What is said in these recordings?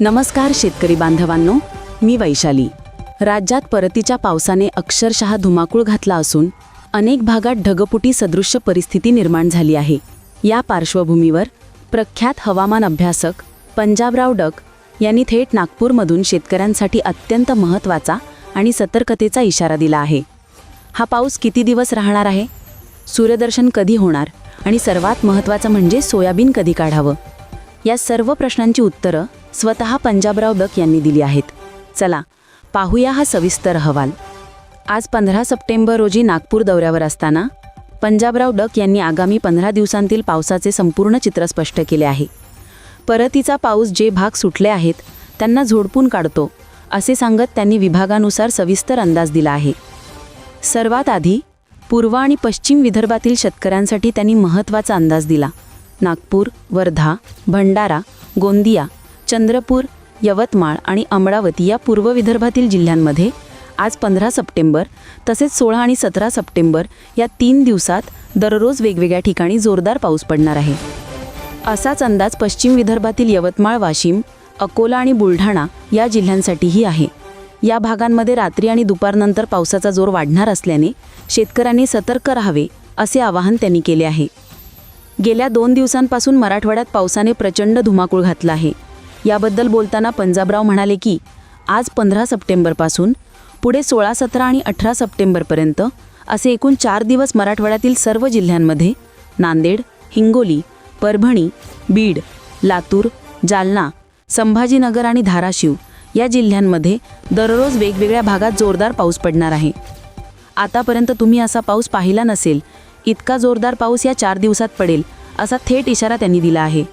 नमस्कार शेतकरी बांधवांनो मी वैशाली. राज्यात परतीच्या पावसाने अक्षरशः धुमाकूळ घातला असून अनेक भागात ढगपुटी सदृश्य परिस्थिती निर्माण झाली आहे. या पार्श्वभूमीवर प्रख्यात हवामान अभ्यासक पंजाबराव डक यांनी थेट नागपूरमधून शेतकऱ्यांसाठी अत्यंत महत्त्वाचा आणि सतर्कतेचा इशारा दिला आहे. हा पाऊस किती दिवस राहणार आहे? सूर्यदर्शन कधी होणार? आणि सर्वात महत्त्वाचं म्हणजे सोयाबीन कधी काढावं? या सर्व प्रश्नांची उत्तरं स्वतः पंजाबराव दक यांनी दिली आहेत. चला पाहूया हा सविस्तर अहवाल. आज पंधरा सप्टेंबर रोजी नागपूर दौऱ्यावर असताना पंजाबराव डक यांनी आगामी पंधरा दिवसांतील पावसाचे संपूर्ण चित्र स्पष्ट केले आहे. परतीचा पाऊस जे भाग सुटले आहेत त्यांना झोडपून काढतो असे सांगत त्यांनी विभागानुसार सविस्तर अंदाज दिला आहे. सर्वात आधी पूर्व आणि पश्चिम विदर्भातील शेतकऱ्यांसाठी त्यांनी महत्त्वाचा अंदाज दिला. नागपूर वर्धा भंडारा गोंदिया चंद्रपूर यवतमाळ आणि अमरावती या पूर्व विदर्भातील जिल्ह्यांमध्ये आज पंधरा सप्टेंबर तसेच सोळा आणि सतरा सप्टेंबर या तीन दिवसात दररोज वेगवेगळ्या ठिकाणी जोरदार पाऊस पडणार आहे. असाच अंदाज पश्चिम विदर्भातील यवतमाळ वाशिम अकोला आणि बुलढाणा या जिल्ह्यांसाठीही आहे. या भागांमध्ये रात्री आणि दुपारनंतर पावसाचा जोर वाढणार असल्याने शेतकऱ्यांनी सतर्क राहावे असे आवाहन त्यांनी केले आहे. गेल्या दोन दिवसांपासून मराठवाड्यात पावसाने प्रचंड धुमाकूळ घातला आहे. याबद्दल बोलताना पंजाबराव म्हणाले की आज पंधरा सप्टेंबरपासून पुढे सोळा सतरा आणि अठरा सप्टेंबरपर्यंत असे एकूण चार दिवस मराठवाड्यातील सर्व जिल्ह्यांमध्ये नांदेड हिंगोली परभणी बीड लातूर जालना संभाजीनगर आणि धाराशिव या जिल्ह्यांमध्ये दररोज वेगवेगळ्या भागात जोरदार पाऊस पडणार आहे. आतापर्यंत तुम्ही असा पाऊस पाहिला नसेल इतका जोरदार पाऊस या चार दिवसात पडेल असा थेट इशारा त्यांनी दिला आहे.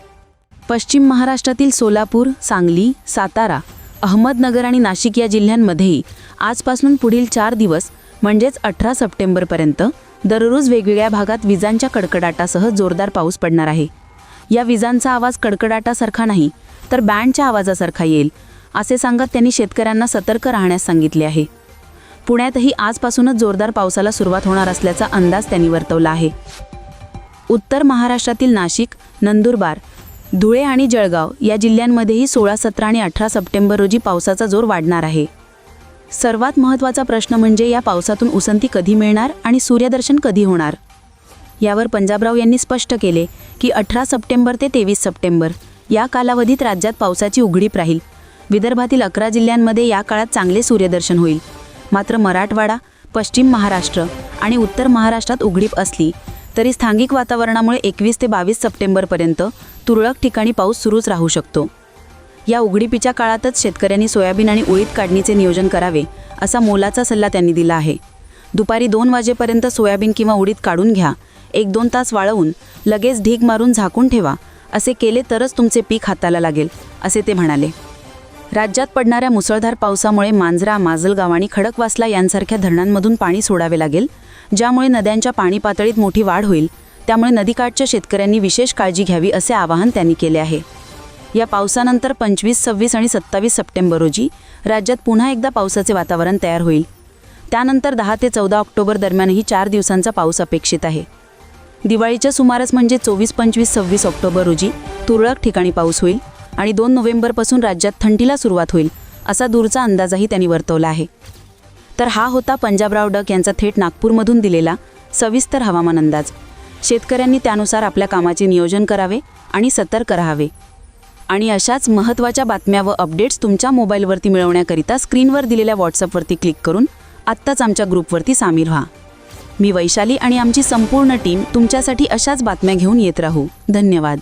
पश्चिम महाराष्ट्रातील सोलापूर सांगली सातारा अहमदनगर आणि नाशिक या जिल्ह्यांमध्येही आजपासून पुढील चार दिवस म्हणजेच अठरा सप्टेंबरपर्यंत दररोज वेगवेगळ्या भागात विजांच्या कडकडाटासह जोरदार पाऊस पडणार आहे. या विजांचा आवाज कडकडाटासारखा नाही तर बँडच्या आवाजासारखा येईल असे सांगत त्यांनी शेतकऱ्यांना सतर्क राहण्यास सांगितले आहे. पुण्यातही आजपासूनच जोरदार पावसाला सुरुवात होणार असल्याचा अंदाज त्यांनी वर्तवला आहे. उत्तर महाराष्ट्रातील नाशिक नंदुरबार धुळे आणि जळगाव या जिल्ह्यांमध्येही सोळा सतरा आणि अठरा सप्टेंबर रोजी पावसाचा जोर वाढणार आहे. सर्वात महत्त्वाचा प्रश्न म्हणजे या पावसातून उसंती कधी मिळणार आणि सूर्यदर्शन कधी होणार? यावर पंजाबराव यांनी स्पष्ट केले की अठरा सप्टेंबर ते तेवीस सप्टेंबर या कालावधीत राज्यात पावसाची उघडीप राहील. विदर्भातील अकरा जिल्ह्यांमध्ये या काळात चांगले सूर्यदर्शन होईल. मात्र मराठवाडा पश्चिम महाराष्ट्र आणि उत्तर महाराष्ट्रात उघडीप असली तरी स्थानिक वातावरणामुळे एकवीस ते बावीस सप्टेंबरपर्यंत तुरळक ठिकाणी पाऊस सुरूच राहू शकतो. या उघडीपीच्या काळातच शेतकऱ्यांनी सोयाबीन आणि उडीद काढणीचे नियोजन करावे असा मोलाचा सल्ला त्यांनी दिला आहे. दुपारी दोन वाजेपर्यंत सोयाबीन किंवा उडीद काढून घ्या एक दोन तास वाळवून लगेच ढीग मारून झाकून ठेवा असे केले तरच तुमचे पीक हाताला लागेल असे ते म्हणाले. राज्यात पडणाऱ्या मुसळधार पावसामुळे मांजरा माजलगाव आणि खडकवासला यांसारख्या धरणांमधून पाणी सोडावे लागेल ज्यामुळे नद्यांच्या पाणी पातळीत मोठी वाढ होईल. त्यामुळे नदीकाठच्या शेतकऱ्यांनी विशेष काळजी घ्यावी असे आवाहन त्यांनी केले आहे. या पावसानंतर पंचवीस सव्वीस आणि सत्तावीस सप्टेंबर रोजी राज्यात पुन्हा एकदा पावसाचे वातावरण तयार होईल. त्यानंतर दहा ते चौदा ऑक्टोबर दरम्यानही चार दिवसांचा पाऊस अपेक्षित आहे. दिवाळीच्या सुमारास म्हणजे चोवीस पंचवीस सव्वीस ऑक्टोबर रोजी तुरळक ठिकाणी पाऊस होईल. आणि दोन नोव्हेंबरपासून राज्यात थंडीला सुरुवात होईल असा दूरचा अंदाजही त्यांनी वर्तवला आहे. तर हा होता पंजाबराव डक यांचा थेट नागपूरमधून दिलेला सविस्तर हवामान अंदाज. शेतकऱ्यांनी त्यानुसार आपल्या कामाचे नियोजन करावे आणि सतर्क राहावे. आणि अशाच महत्त्वाच्या बातम्या व अपडेट्स तुमच्या मोबाईलवरती मिळवण्याकरिता स्क्रीनवर दिलेल्या व्हॉट्सअपवरती क्लिक करून आत्ताच आमच्या ग्रुपवरती सामील व्हा. मी वैशाली आणि आमची संपूर्ण टीम तुमच्यासाठी अशाच बातम्या घेऊन येत राहू. धन्यवाद.